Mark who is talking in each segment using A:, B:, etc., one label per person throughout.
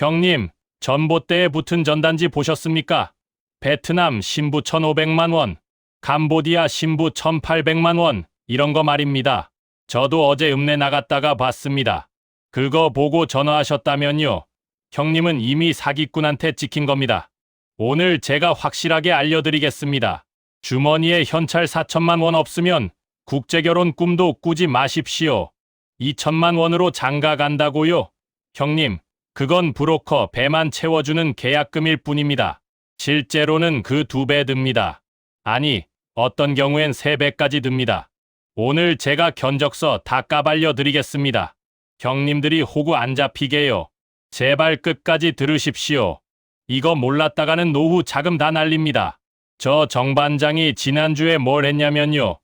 A: 형님, 전봇대에 붙은 전단지 보셨습니까? 베트남 신부 1,500만 원, 캄보디아 신부 1,800만 원, 이런 거 말입니다. 저도 어제 읍내 나갔다가 봤습니다. 그거 보고 전화하셨다면요. 형님은 이미 사기꾼한테 찍힌 겁니다. 오늘 제가 확실하게 알려드리겠습니다. 주머니에 현찰 4천만 원 없으면 국제결혼 꿈도 꾸지 마십시오. 2천만 원으로 장가 간다고요? 형님, 그건 브로커 배만 채워주는 계약금일 뿐입니다. 실제로는 그 두 배 듭니다. 아니, 어떤 경우엔 세 배까지 듭니다. 오늘 제가 견적서 다 까발려 드리겠습니다. 형님들이 호구 안 잡히게요. 제발 끝까지 들으십시오. 이거 몰랐다가는 노후 자금 다 날립니다. 저 정반장이 지난주에 뭘 했냐면요.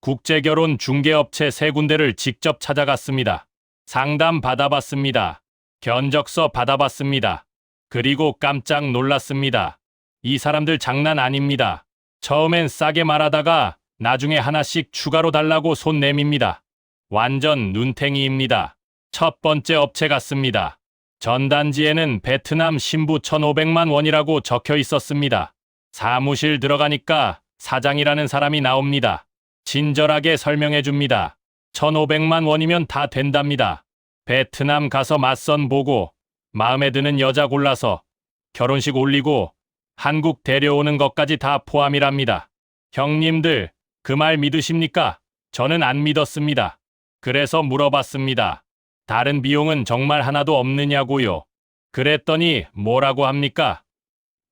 A: 국제결혼 중개업체 세 군데를 직접 찾아갔습니다. 상담 받아봤습니다. 견적서 받아봤습니다. 그리고 깜짝 놀랐습니다. 이 사람들 장난 아닙니다. 처음엔 싸게 말하다가 나중에 하나씩 추가로 달라고 손 내밉니다. 완전 눈탱이입니다. 첫 번째 업체 같습니다. 전단지에는 베트남 신부 1,500만 원이라고 적혀 있었습니다. 사무실 들어가니까 사장이라는 사람이 나옵니다. 친절하게 설명해 줍니다. 1,500만 원이면 다 된답니다. 베트남 가서 맞선 보고 마음에 드는 여자 골라서 결혼식 올리고 한국 데려오는 것까지 다 포함이랍니다. 형님들, 그 말 믿으십니까? 저는 안 믿었습니다. 그래서 물어봤습니다. 다른 비용은 정말 하나도 없느냐고요. 그랬더니 뭐라고 합니까?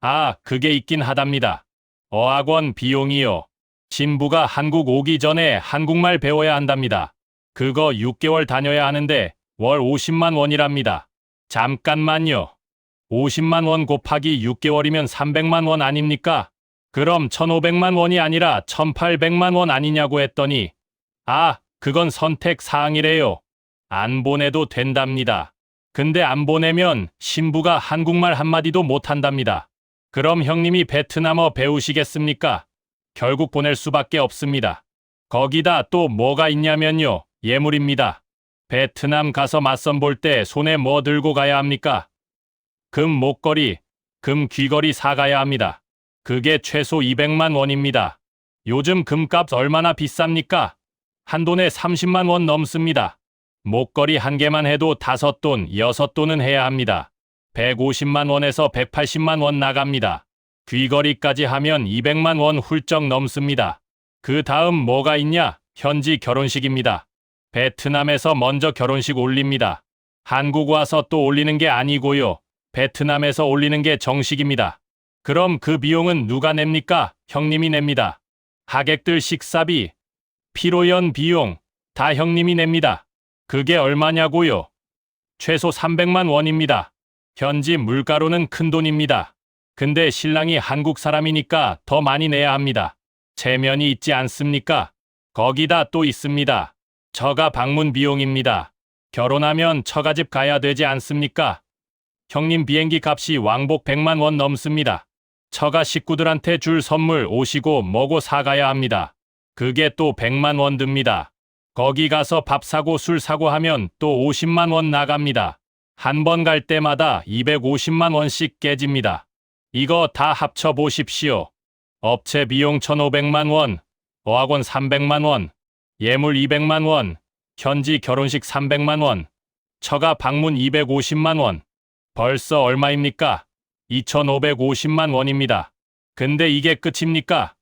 A: 아, 그게 있긴 하답니다. 어학원 비용이요. 신부가 한국 오기 전에 한국말 배워야 한답니다. 그거 6개월 다녀야 하는데 월 50만 원이랍니다. 잠깐만요. 50만 원 곱하기 6개월이면 300만 원 아닙니까? 그럼 1,500만 원이 아니라 1,800만 원 아니냐고 했더니 아, 그건 선택 사항이래요. 안 보내도 된답니다. 근데 안 보내면 신부가 한국말 한마디도 못한답니다. 그럼 형님이 베트남어 배우시겠습니까? 결국 보낼 수밖에 없습니다. 거기다 또 뭐가 있냐면요. 예물입니다. 베트남 가서 맞선 볼 때 손에 뭐 들고 가야 합니까? 금 목걸이, 금 귀걸이 사가야 합니다. 그게 최소 200만 원입니다. 요즘 금값 얼마나 비쌉니까? 한 돈에 30만 원 넘습니다. 목걸이 한 개만 해도 다섯 돈, 여섯 돈은 해야 합니다. 150만 원에서 180만 원 나갑니다. 귀걸이까지 하면 200만 원 훌쩍 넘습니다. 그 다음 뭐가 있냐? 현지 결혼식입니다. 베트남에서 먼저 결혼식 올립니다. 한국 와서 또 올리는 게 아니고요. 베트남에서 올리는 게 정식입니다. 그럼 그 비용은 누가 냅니까? 형님이 냅니다. 하객들 식사비, 피로연 비용 다 형님이 냅니다. 그게 얼마냐고요? 최소 300만 원입니다. 현지 물가로는 큰 돈입니다. 근데 신랑이 한국 사람이니까 더 많이 내야 합니다. 체면이 있지 않습니까? 거기다 또 있습니다. 처가 방문 비용입니다. 결혼하면 처가집 가야 되지 않습니까? 형님 비행기 값이 왕복 100만 원 넘습니다. 처가 식구들한테 줄 선물 오시고 뭐고 사가야 합니다. 그게 또 100만 원 듭니다. 거기 가서 밥 사고 술 사고 하면 또 50만 원 나갑니다. 한 번 갈 때마다 250만 원씩 깨집니다. 이거 다 합쳐 보십시오. 업체 비용 1,500만 원, 어학원 300만 원, 예물 200만 원, 현지 결혼식 300만 원, 처가 방문 250만 원. 벌써 얼마입니까? 2,550만 원입니다. 근데 이게 끝입니까?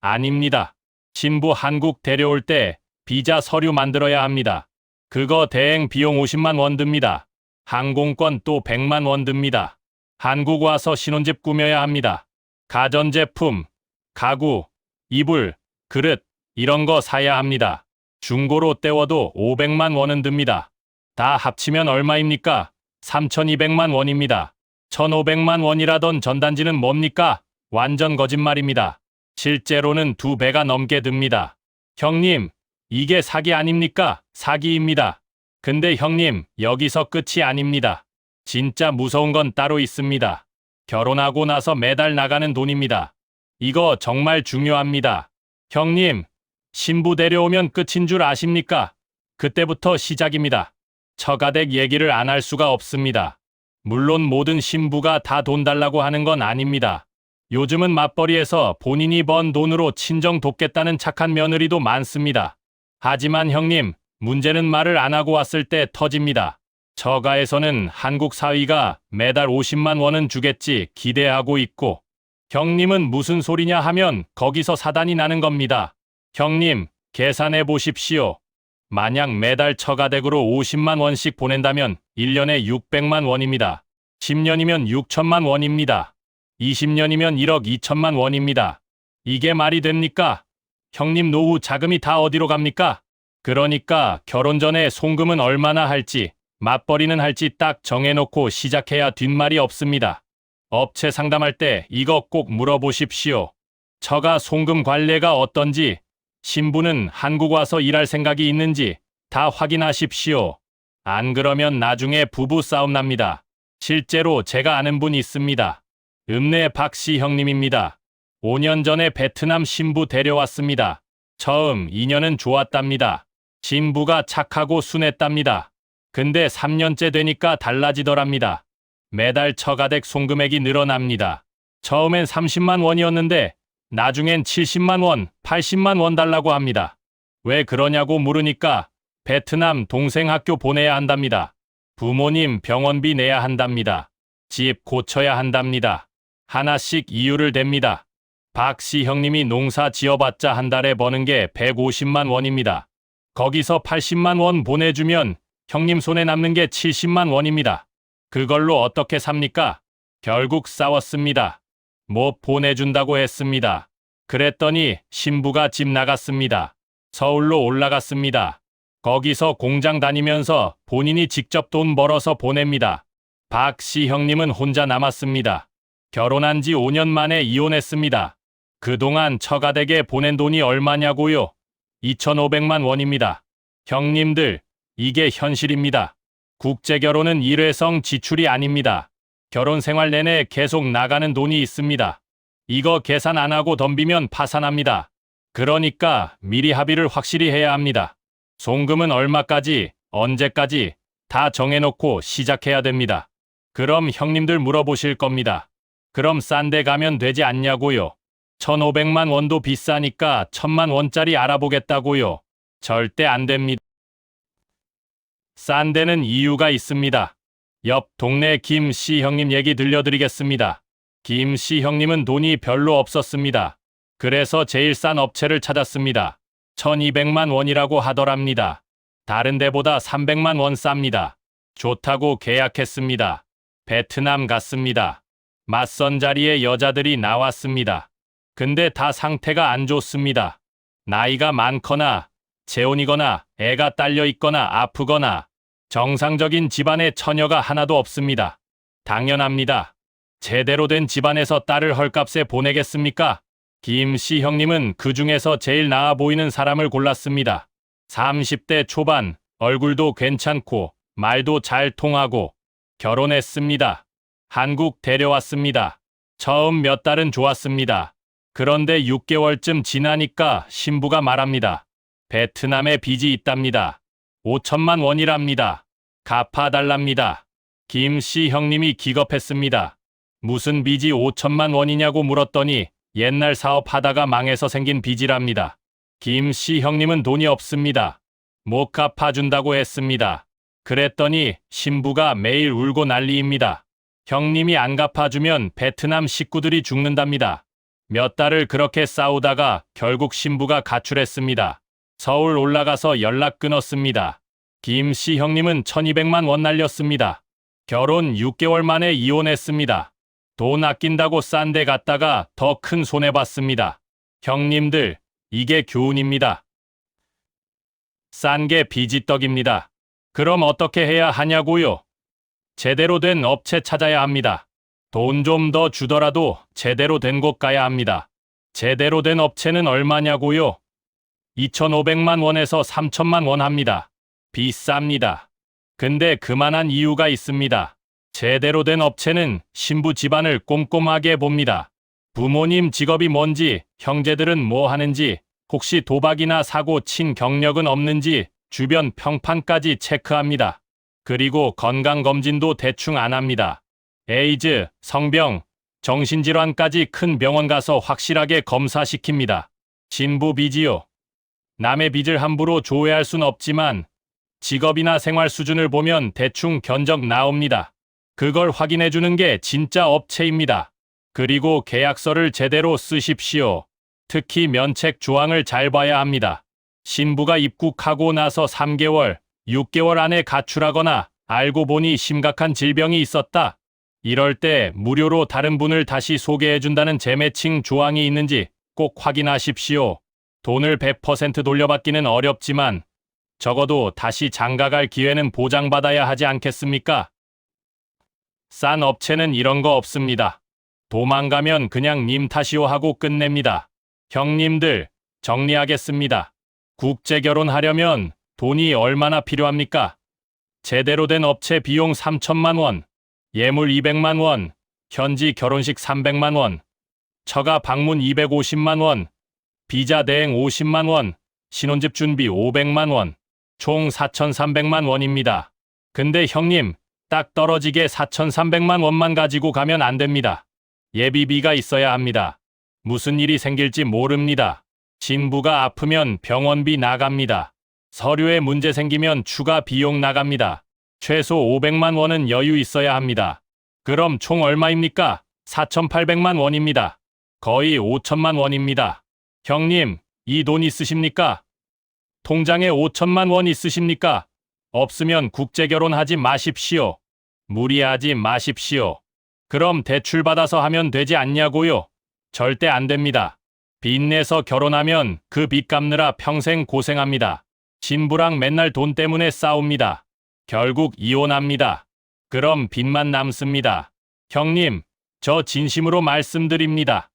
A: 아닙니다. 신부 한국 데려올 때 비자 서류 만들어야 합니다. 그거 대행 비용 50만 원 듭니다. 항공권 또 100만 원 듭니다. 한국 와서 신혼집 꾸며야 합니다. 가전제품, 가구, 이불, 그릇, 이런 거 사야 합니다. 중고로 떼워도 500만 원은 듭니다. 다 합치면 얼마입니까? 3,200만 원입니다. 1,500만 원이라던 전단지는 뭡니까? 완전 거짓말입니다. 실제로는 두 배가 넘게 듭니다. 형님, 이게 사기 아닙니까? 사기입니다. 근데 형님, 여기서 끝이 아닙니다. 진짜 무서운 건 따로 있습니다. 결혼하고 나서 매달 나가는 돈입니다. 이거 정말 중요합니다. 형님, 신부 데려오면 끝인 줄 아십니까? 그때부터 시작입니다. 처가댁 얘기를 안 할 수가 없습니다. 물론 모든 신부가 다 돈 달라고 하는 건 아닙니다. 요즘은 맞벌이에서 본인이 번 돈으로 친정 돕겠다는 착한 며느리도 많습니다. 하지만 형님, 문제는 말을 안 하고 왔을 때 터집니다. 처가에서는 한국 사위가 매달 50만 원은 주겠지 기대하고 있고, 형님은 무슨 소리냐 하면 거기서 사단이 나는 겁니다. 형님, 계산해 보십시오. 만약 매달 처가댁으로 50만 원씩 보낸다면 1년에 600만 원입니다. 10년이면 6천만 원입니다. 20년이면 1억 2천만 원입니다. 이게 말이 됩니까? 형님 노후 자금이 다 어디로 갑니까? 그러니까 결혼 전에 송금은 얼마나 할지, 맞벌이는 할지 딱 정해놓고 시작해야 뒷말이 없습니다. 업체 상담할 때 이거 꼭 물어보십시오. 처가 송금 관례가 어떤지, 신부는 한국 와서 일할 생각이 있는지 다 확인하십시오. 안 그러면 나중에 부부 싸움 납니다. 실제로 제가 아는 분 있습니다. 읍내 박씨 형님입니다. 5년 전에 베트남 신부 데려왔습니다. 처음 인연은 좋았답니다. 신부가 착하고 순했답니다. 근데 3년째 되니까 달라지더랍니다. 매달 처가댁 송금액이 늘어납니다. 처음엔 30만 원이었는데 나중엔 70만 원, 80만 원 달라고 합니다. 왜 그러냐고 물으니까 베트남 동생 학교 보내야 한답니다. 부모님 병원비 내야 한답니다. 집 고쳐야 한답니다. 하나씩 이유를 댑니다. 박씨 형님이 농사 지어봤자 한 달에 버는 게 150만 원입니다. 거기서 80만 원 보내주면 형님 손에 남는 게 70만 원입니다. 그걸로 어떻게 삽니까? 결국 싸웠습니다. 뭐 보내준다고 했습니다. 그랬더니 신부가 집 나갔습니다. 서울로 올라갔습니다. 거기서 공장 다니면서 본인이 직접 돈 벌어서 보냅니다. 박씨 형님은 혼자 남았습니다. 결혼한 지 5년 만에 이혼했습니다. 그동안 처가댁에 보낸 돈이 얼마냐고요? 2,500만 원입니다. 형님들, 이게 현실입니다. 국제결혼은 일회성 지출이 아닙니다. 결혼 생활 내내 계속 나가는 돈이 있습니다. 이거 계산 안 하고 덤비면 파산합니다. 그러니까 미리 합의를 확실히 해야 합니다. 송금은 얼마까지, 언제까지 다 정해놓고 시작해야 됩니다. 그럼 형님들 물어보실 겁니다. 그럼 싼 데 가면 되지 않냐고요. 1500만 원도 비싸니까 1000만 원짜리 알아보겠다고요. 절대 안 됩니다. 싼 데는 이유가 있습니다. 옆 동네 김씨 형님 얘기 들려드리겠습니다. 김씨 형님은 돈이 별로 없었습니다. 그래서 제일 싼 업체를 찾았습니다. 1200만 원이라고 하더랍니다. 다른 데보다 300만 원 쌉니다. 좋다고 계약했습니다. 베트남 갔습니다. 맞선 자리에 여자들이 나왔습니다. 근데 다 상태가 안 좋습니다. 나이가 많거나 재혼이거나 애가 딸려 있거나 아프거나 정상적인 집안에 처녀가 하나도 없습니다. 당연합니다. 제대로 된 집안에서 딸을 헐값에 보내겠습니까? 김씨 형님은 그 중에서 제일 나아 보이는 사람을 골랐습니다. 30대 초반, 얼굴도 괜찮고, 말도 잘 통하고, 결혼했습니다. 한국 데려왔습니다. 처음 몇 달은 좋았습니다. 그런데 6개월쯤 지나니까 신부가 말합니다. 베트남에 빚이 있답니다. 5천만 원이랍니다. 갚아달랍니다. 김 씨 형님이 기겁했습니다. 무슨 빚이 5천만 원이냐고 물었더니 옛날 사업하다가 망해서 생긴 빚이랍니다. 김 씨 형님은 돈이 없습니다. 못 갚아준다고 했습니다. 그랬더니 신부가 매일 울고 난리입니다. 형님이 안 갚아주면 베트남 식구들이 죽는답니다. 몇 달을 그렇게 싸우다가 결국 신부가 가출했습니다. 서울 올라가서 연락 끊었습니다. 김 씨 형님은 1200만 원 날렸습니다. 결혼 6개월 만에 이혼했습니다. 돈 아낀다고 싼 데 갔다가 더 큰 손해 봤습니다. 형님들, 이게 교훈입니다. 싼 게 비지떡입니다. 그럼 어떻게 해야 하냐고요? 제대로 된 업체 찾아야 합니다. 돈 좀 더 주더라도 제대로 된 곳 가야 합니다. 제대로 된 업체는 얼마냐고요? 2,500만 원에서 3천만 원 합니다. 비쌉니다. 근데 그만한 이유가 있습니다. 제대로 된 업체는 신부 집안을 꼼꼼하게 봅니다. 부모님 직업이 뭔지, 형제들은 뭐 하는지, 혹시 도박이나 사고 친 경력은 없는지 주변 평판까지 체크합니다. 그리고 건강검진도 대충 안 합니다. 에이즈, 성병, 정신질환까지 큰 병원 가서 확실하게 검사시킵니다. 진부 빚이요. 남의 빚을 함부로 조회할 순 없지만 직업이나 생활 수준을 보면 대충 견적 나옵니다. 그걸 확인해 주는 게 진짜 업체입니다. 그리고 계약서를 제대로 쓰십시오. 특히 면책 조항을 잘 봐야 합니다. 신부가 입국하고 나서 3개월, 6개월 안에 가출하거나 알고 보니 심각한 질병이 있었다. 이럴 때 무료로 다른 분을 다시 소개해 준다는 재매칭 조항이 있는지 꼭 확인하십시오. 돈을 100% 돌려받기는 어렵지만 적어도 다시 장가갈 기회는 보장받아야 하지 않겠습니까? 싼 업체는 이런 거 없습니다. 도망가면 그냥 님 탓이오 하고 끝냅니다. 형님들, 정리하겠습니다. 국제 결혼하려면 돈이 얼마나 필요합니까? 제대로 된 업체 비용 3천만 원, 예물 200만 원, 현지 결혼식 300만 원, 처가 방문 250만 원, 비자 대행 50만 원, 신혼집 준비 500만 원, 총 4,300만 원입니다. 근데 형님, 딱 떨어지게 4,300만 원만 가지고 가면 안 됩니다. 예비비가 있어야 합니다. 무슨 일이 생길지 모릅니다. 진부가 아프면 병원비 나갑니다. 서류에 문제 생기면 추가 비용 나갑니다. 최소 500만 원은 여유 있어야 합니다. 그럼 총 얼마입니까? 4,800만 원입니다. 거의 5천만 원입니다. 형님, 이 돈 있으십니까? 통장에 5천만 원 있으십니까? 없으면 국제 결혼하지 마십시오. 무리하지 마십시오. 그럼 대출 받아서 하면 되지 않냐고요? 절대 안 됩니다. 빚내서 결혼하면 그 빚 갚느라 평생 고생합니다. 신부랑 맨날 돈 때문에 싸웁니다. 결국 이혼합니다. 그럼 빚만 남습니다. 형님, 저 진심으로 말씀드립니다.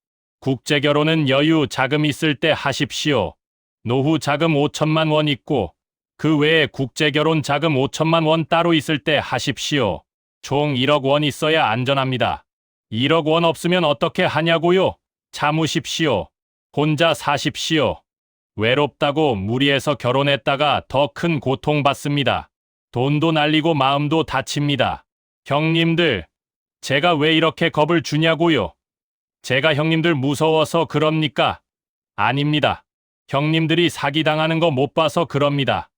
A: 국제 결혼은 여유 자금 있을 때 하십시오. 노후 자금 5천만 원 있고 그 외에 국제 결혼 자금 5천만 원 따로 있을 때 하십시오. 총 1억 원 있어야 안전합니다. 1억 원 없으면 어떻게 하냐고요? 참으십시오. 혼자 사십시오. 외롭다고 무리해서 결혼했다가 더 큰 고통 받습니다. 돈도 날리고 마음도 다칩니다. 형님들, 제가 왜 이렇게 겁을 주냐고요? 제가 형님들 무서워서 그럽니까? 아닙니다. 형님들이 사기당하는 거 못 봐서 그럽니다.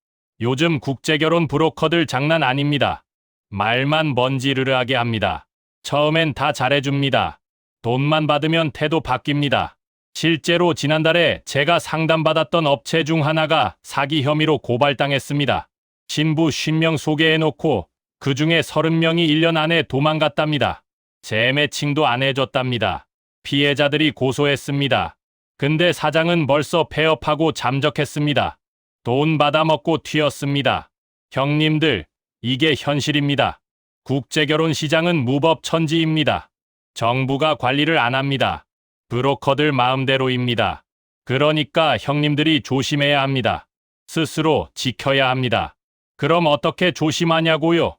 A: 요즘 국제결혼 브로커들 장난 아닙니다. 말만 먼지르르하게 합니다. 처음엔 다 잘해줍니다. 돈만 받으면 태도 바뀝니다. 실제로 지난달에 제가 상담받았던 업체 중 하나가 사기 혐의로 고발당했습니다. 신부 50명 소개해놓고 그 중에 30명이 1년 안에 도망갔답니다. 재매칭도 안 해줬답니다. 피해자들이 고소했습니다. 근데 사장은 벌써 폐업하고 잠적했습니다. 돈 받아먹고 튀었습니다. 형님들, 이게 현실입니다. 국제결혼 시장은 무법 천지입니다. 정부가 관리를 안 합니다. 브로커들 마음대로입니다. 그러니까 형님들이 조심해야 합니다. 스스로 지켜야 합니다. 그럼 어떻게 조심하냐고요?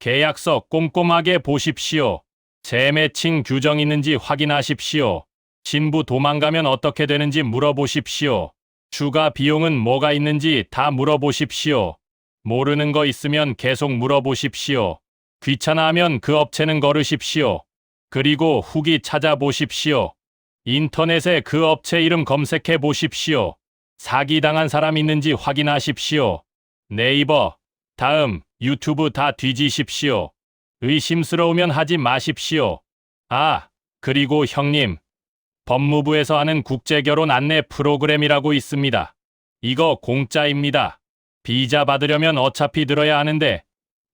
A: 계약서 꼼꼼하게 보십시오. 재매칭 규정 있는지 확인하십시오. 신부 도망가면 어떻게 되는지 물어보십시오. 추가 비용은 뭐가 있는지 다 물어보십시오. 모르는 거 있으면 계속 물어보십시오. 귀찮아하면 그 업체는 걸으십시오. 그리고 후기 찾아보십시오. 인터넷에 그 업체 이름 검색해 보십시오. 사기당한 사람 있는지 확인하십시오. 네이버, 다음, 유튜브 다 뒤지십시오. 의심스러우면 하지 마십시오. 아, 그리고 형님. 법무부에서 하는 국제결혼 안내 프로그램이라고 있습니다. 이거 공짜입니다. 비자 받으려면 어차피 들어야 하는데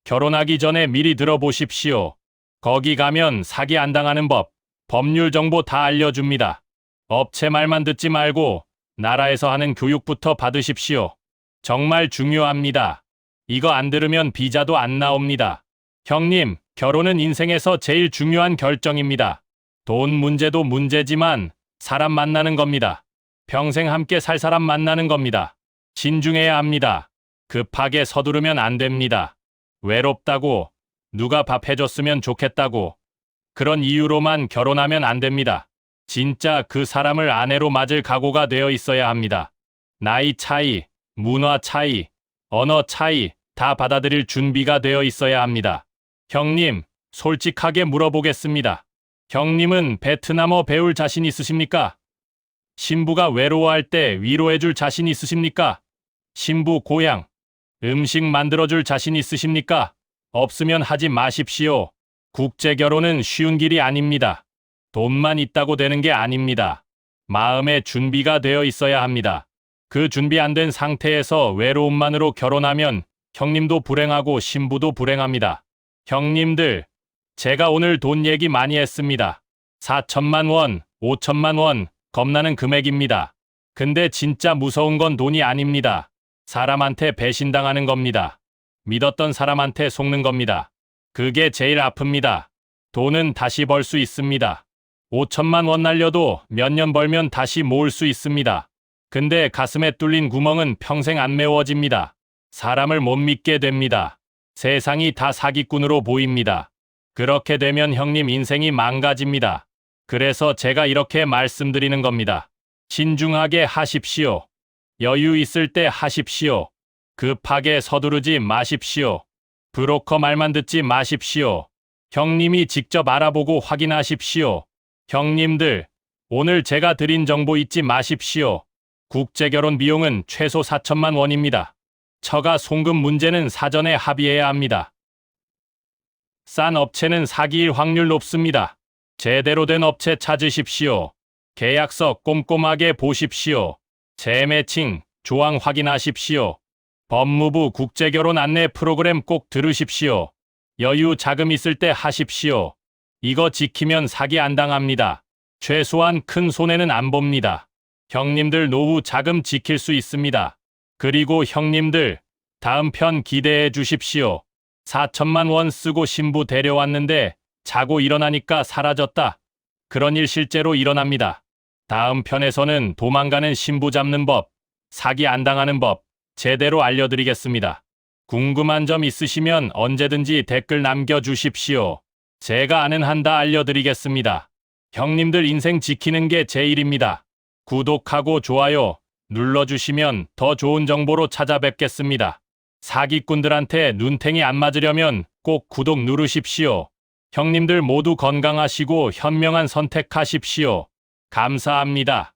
A: 결혼하기 전에 미리 들어보십시오. 거기 가면 사기 안 당하는 법, 법률 정보 다 알려줍니다. 업체 말만 듣지 말고 나라에서 하는 교육부터 받으십시오. 정말 중요합니다. 이거 안 들으면 비자도 안 나옵니다. 형님, 결혼은 인생에서 제일 중요한 결정입니다. 돈 문제도 문제지만 사람 만나는 겁니다. 평생 함께 살 사람 만나는 겁니다. 신중해야 합니다. 급하게 서두르면 안 됩니다. 외롭다고, 누가 밥 해줬으면 좋겠다고, 그런 이유로만 결혼하면 안 됩니다. 진짜 그 사람을 아내로 맞을 각오가 되어 있어야 합니다. 나이 차이, 문화 차이, 언어 차이, 다 받아들일 준비가 되어 있어야 합니다. 형님, 솔직하게 물어보겠습니다. 형님은 베트남어 배울 자신 있으십니까? 신부가 외로워할 때 위로해줄 자신 있으십니까? 신부 고향, 음식 만들어줄 자신 있으십니까? 없으면 하지 마십시오. 국제 결혼은 쉬운 길이 아닙니다. 돈만 있다고 되는 게 아닙니다. 마음의 준비가 되어 있어야 합니다. 그 준비 안 된 상태에서 외로움만으로 결혼하면 형님도 불행하고 신부도 불행합니다. 형님들, 제가 오늘 돈 얘기 많이 했습니다. 4천만 원, 5천만 원, 겁나는 금액입니다. 근데 진짜 무서운 건 돈이 아닙니다. 사람한테 배신당하는 겁니다. 믿었던 사람한테 속는 겁니다. 그게 제일 아픕니다. 돈은 다시 벌 수 있습니다. 5천만 원 날려도 몇 년 벌면 다시 모을 수 있습니다. 근데 가슴에 뚫린 구멍은 평생 안 메워집니다. 사람을 못 믿게 됩니다. 세상이 다 사기꾼으로 보입니다. 그렇게 되면 형님 인생이 망가집니다. 그래서 제가 이렇게 말씀드리는 겁니다. 신중하게 하십시오. 여유 있을 때 하십시오. 급하게 서두르지 마십시오. 브로커 말만 듣지 마십시오. 형님이 직접 알아보고 확인하십시오. 형님들, 오늘 제가 드린 정보 잊지 마십시오. 국제결혼 비용은 최소 4천만 원입니다. 처가 송금 문제는 사전에 합의해야 합니다. 싼 업체는 사기일 확률 높습니다. 제대로 된 업체 찾으십시오. 계약서 꼼꼼하게 보십시오. 재매칭, 조항 확인하십시오. 법무부 국제결혼 안내 프로그램 꼭 들으십시오. 여유 자금 있을 때 하십시오. 이거 지키면 사기 안 당합니다. 최소한 큰 손해는 안 봅니다. 형님들 노후 자금 지킬 수 있습니다. 그리고 형님들, 다음 편 기대해 주십시오. 4천만 원 쓰고 신부 데려왔는데 자고 일어나니까 사라졌다. 그런 일 실제로 일어납니다. 다음 편에서는 도망가는 신부 잡는 법, 사기 안 당하는 법 제대로 알려드리겠습니다. 궁금한 점 있으시면 언제든지 댓글 남겨주십시오. 제가 아는 한 다 알려드리겠습니다. 형님들 인생 지키는 게 제 일입니다. 구독하고 좋아요 눌러주시면 더 좋은 정보로 찾아뵙겠습니다. 사기꾼들한테 눈탱이 안 맞으려면 꼭 구독 누르십시오. 형님들 모두 건강하시고 현명한 선택하십시오. 감사합니다.